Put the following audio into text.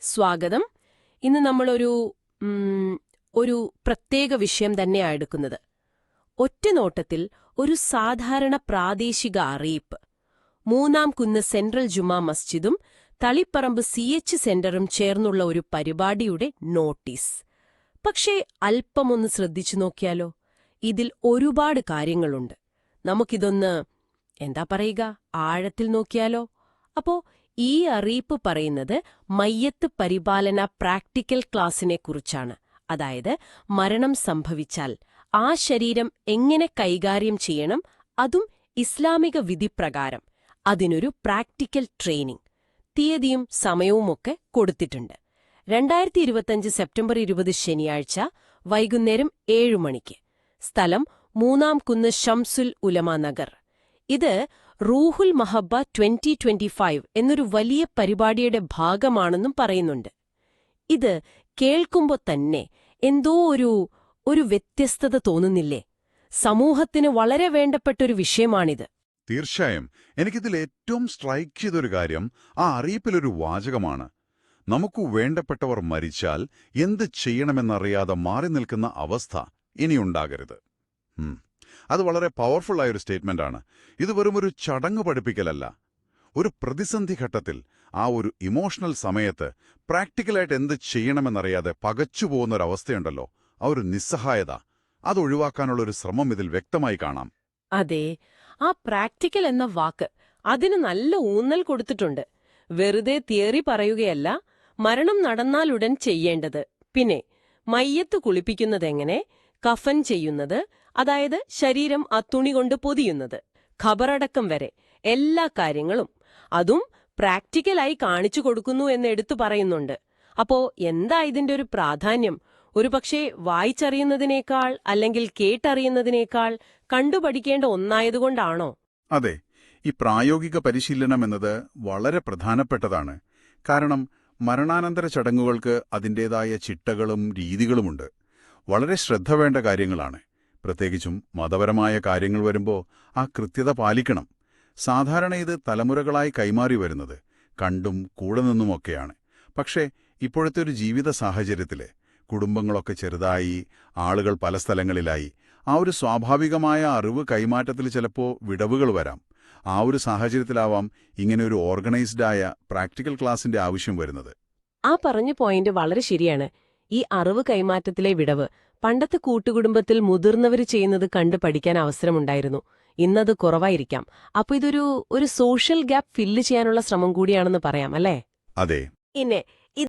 സ്വാഗതം. ഇന്ന് നമ്മളൊരു ഒരു പ്രത്യേക വിഷയം തന്നെയാണ് എടുക്കുന്നത്. ഒറ്റനോട്ടത്തിൽ ഒരു സാധാരണ പ്രാദേശിക അറിയിപ്പ്. മൂന്നാം കുന്ന് സെൻട്രൽ ജുമാ മസ്ജിദും തളിപ്പറമ്പ് സി എച്ച് സെന്ററും ചേർന്നുള്ള ഒരു പരിപാടിയുടെ നോട്ടീസ്. പക്ഷേ അല്പമൊന്ന് ശ്രദ്ധിച്ചു നോക്കിയാലോ? ഇതിൽ ഒരുപാട് കാര്യങ്ങളുണ്ട്. നമുക്കിതൊന്ന് എന്താ പറയുക ആഴത്തിൽ നോക്കിയാലോ? അപ്പോ ഈ അറിയിപ്പ് പറയുന്നത് മയ്യത്ത് പരിപാലന പ്രാക്ടിക്കൽ ക്ലാസ്സിനെക്കുറിച്ചാണ് അതായത് മരണം സംഭവിച്ചാൽ ആ ശരീരം എങ്ങനെ കൈകാര്യം ചെയ്യണം അതും ഇസ്ലാമിക വിധിപ്രകാരം. അതിനൊരു പ്രാക്ടിക്കൽ ട്രെയിനിംഗ് തീയതിയും സമയവുമൊക്കെ കൊടുത്തിട്ടുണ്ട്. രണ്ടായിരത്തി ഇരുപത്തഞ്ച് സെപ്റ്റംബർ ഇരുപത് ശനിയാഴ്ച വൈകുന്നേരം ഏഴു മണിക്ക്. സ്ഥലം മൂന്നാം കുന്ന് ഷംസുൽ ഉലമ നഗർ. ഇത് Roohul Mahabba twenty twenty five എന്നൊരു വലിയ പരിപാടിയുടെ ഭാഗമാണെന്നും പറയുന്നുണ്ട്. ഇത് കേൾക്കുമ്പോ തന്നെ എന്തോ ഒരു ഒരു വ്യത്യസ്തത തോന്നുന്നില്ലേ? സമൂഹത്തിന് വളരെ വേണ്ടപ്പെട്ടൊരു വിഷയമാണിത്. തീർച്ചയായും. എനിക്കിതിൽ ഏറ്റവും സ്ട്രൈക്ക് ചെയ്തൊരു കാര്യം ആ അറിയിപ്പിലൊരു വാചകമാണ്. നമുക്കു വേണ്ടപ്പെട്ടവർ മരിച്ചാൽ എന്ത് ചെയ്യണമെന്നറിയാതെ മാറി നിൽക്കുന്ന അവസ്ഥ ഇനിയുണ്ടാകരുത്. അത് വളരെ പവർഫുള്ളായ ഒരു സ്റ്റേറ്റ്മെന്റാണ് ഇത് വെറും ഒരു ചടങ്ങ് പഠിപ്പിക്കലല്ല. ഒരു പ്രതിസന്ധി ഘട്ടത്തിൽ ആ ഒരു ഇമോഷണൽ സമയത്ത് പ്രാക്ടിക്കലായിട്ട് എന്ത് ചെയ്യണമെന്നറിയാതെ പകച്ചുപോകുന്ന ഒരു അവസ്ഥയുണ്ടല്ലോ ആ ഒരു നിസ്സഹായത. അത് ഒഴിവാക്കാനുള്ള ഒരു ശ്രമം ഇതിൽ വ്യക്തമായി കാണാം. അതെ. ആ പ്രാക്ടിക്കൽ എന്ന വാക്ക് അതിന് നല്ല ഊന്നൽ കൊടുത്തിട്ടുണ്ട്. വെറുതെ തിയറി പറയുകയല്ല മരണം നടന്നാലുടൻ ചെയ്യേണ്ടത്. പിന്നെ മയ്യത്ത് കുളിപ്പിക്കുന്നതെങ്ങനെ കഫൻ ചെയ്യുന്നത് അതായത് ശരീരം ആ തുണി കൊണ്ട് പൊതിയുന്നത്. ഖബറടക്കം വരെ എല്ലാ കാര്യങ്ങളും അതും പ്രാക്ടിക്കലായി കാണിച്ചു കൊടുക്കുന്നു എന്ന് എടുത്തു പറയുന്നുണ്ട്. അപ്പോ എന്താ ഇതിന്റെ ഒരു പ്രാധാന്യം? ഒരുപക്ഷെ വായിച്ചറിയുന്നതിനേക്കാൾ അല്ലെങ്കിൽ കേട്ടറിയുന്നതിനേക്കാൾ കണ്ടുപഠിക്കേണ്ട ഒന്നായതുകൊണ്ടാണോ? അതെ ഈ പ്രായോഗിക പരിശീലനം എന്നത് വളരെ പ്രധാനപ്പെട്ടതാണ്. കാരണം മരണാനന്തര ചടങ്ങുകൾക്ക് അതിന്റേതായ ചിട്ടകളും രീതികളുമുണ്ട്. വളരെ ശ്രദ്ധ വേണ്ട കാര്യങ്ങളാണ്. പ്രത്യേകിച്ചും മതപരമായ കാര്യങ്ങൾ വരുമ്പോൾ ആ കൃത്യത പാലിക്കണം. സാധാരണ ഇത് തലമുറകളായി കൈമാറി വരുന്നത് കണ്ടും കൂടെ നിന്നുമൊക്കെയാണ്. പക്ഷേ ഇപ്പോഴത്തെ ഒരു ജീവിത സാഹചര്യത്തിൽ കുടുംബങ്ങളൊക്കെ ചെറുതായി ആളുകൾ പല സ്ഥലങ്ങളിലായി ആ ഒരു സ്വാഭാവികമായ അറിവ് കൈമാറ്റത്തിൽ ചിലപ്പോൾ വിടവുകൾ വരാം. ആ ഒരു സാഹചര്യത്തിലാവാം ഇങ്ങനെ ഒരു ഓർഗനൈസ്ഡായ പ്രാക്ടിക്കൽ ക്ലാസിന്റെ ആവശ്യം വരുന്നത്. ആ പറഞ്ഞ പോയിന്റ് വളരെ ശരിയാണ്. ഈ അറിവ് കൈമാറ്റത്തിലെ വിടവ്. പണ്ടത്തെ കൂട്ടുകുടുംബത്തിൽ മുതിർന്നവർ ചെയ്യുന്നത് കണ്ട് പഠിക്കാൻ അവസരമുണ്ടായിരുന്നു. ഇന്നത് കുറവായിരിക്കാം. അപ്പൊ ഇതൊരു ഒരു സോഷ്യൽ ഗ്യാപ്പ് ഫില്ല് ചെയ്യാനുള്ള ശ്രമം കൂടിയാണെന്ന് പറയാം അല്ലേ? അതെ. പിന്നെ